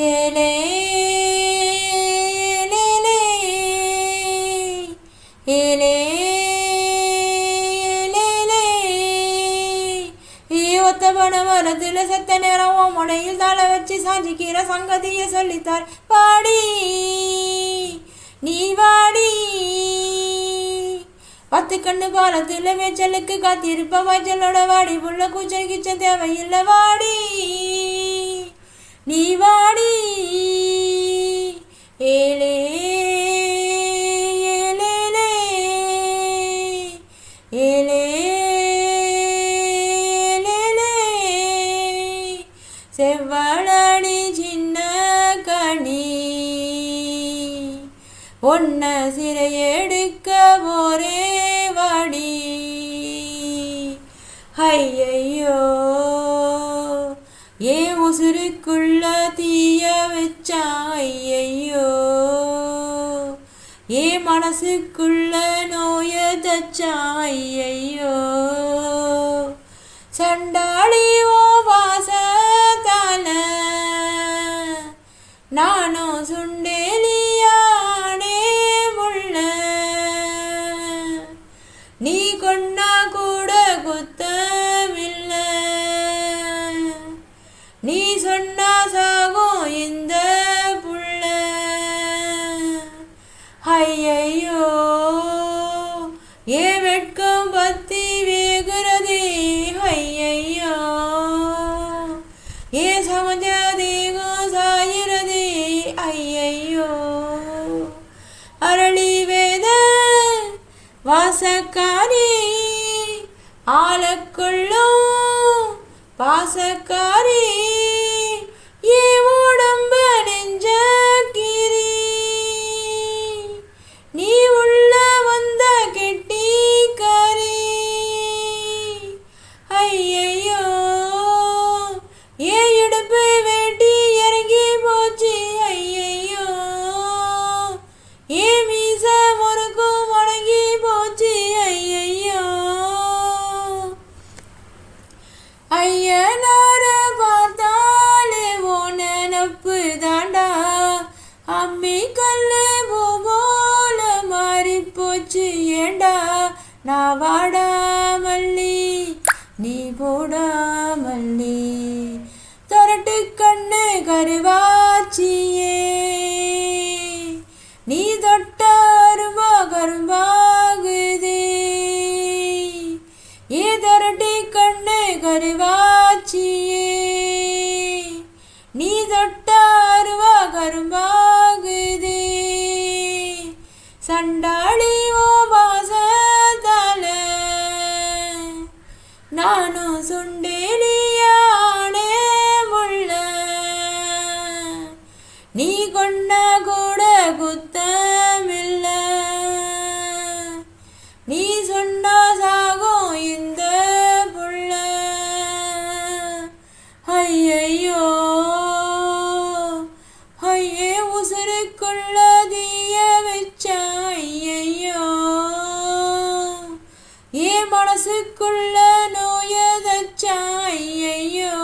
ஏலே ஏலே ஏலேலே. ஈ செத்த நேரம் முனையில் தலை வச்சு சாஞ்சிக்கிற சங்கதியை சொல்லித்தார். பாடி நீ வாடி. பத்து கண்ணு பாலத்தில் மேய்ச்சலுக்கு காத்திருப்ப வாய்ச்சலோட வாடி புள்ள கூச்சல் கிச்சம் தேவையில்லை வாடி. செவ்வளடி சின்ன கனி. ஒன்ன சிறையெடுக்க ஒரே வடி. ஐயையோ ஏ உசுருக்குள்ள தீய வச்சா? ஐயையோ ஏ மனசுக்குள்ள நோய தச்சா? ஐயையோ சண்டாளி வாசக்காரி ஆளக்குள்ளும் பாசக்காரி ஏ உடம்ப நெஞ்ச கிரி நீ உள்ள வந்த கெட்டி கரி ஐயையோ ஏ இடுப்பு வச்சு ஏண்டா? நான் வாடா மல்லி. நீ போடா மல்லி. தொரட்டு கண்ணு கருவாச்சியே. நீ தொட்ட நானும் சுண்டேலியானே முள்ள. நீ கொண்டா கூட குத்தமில்ல. நீ சொன்னா சாகும் இந்த புள்ள. ஐயையோ ஐயே உசுருக்குள்ள தீய வச்சா மனசுக்குள்ள நோயதச்சாய் ஐயோ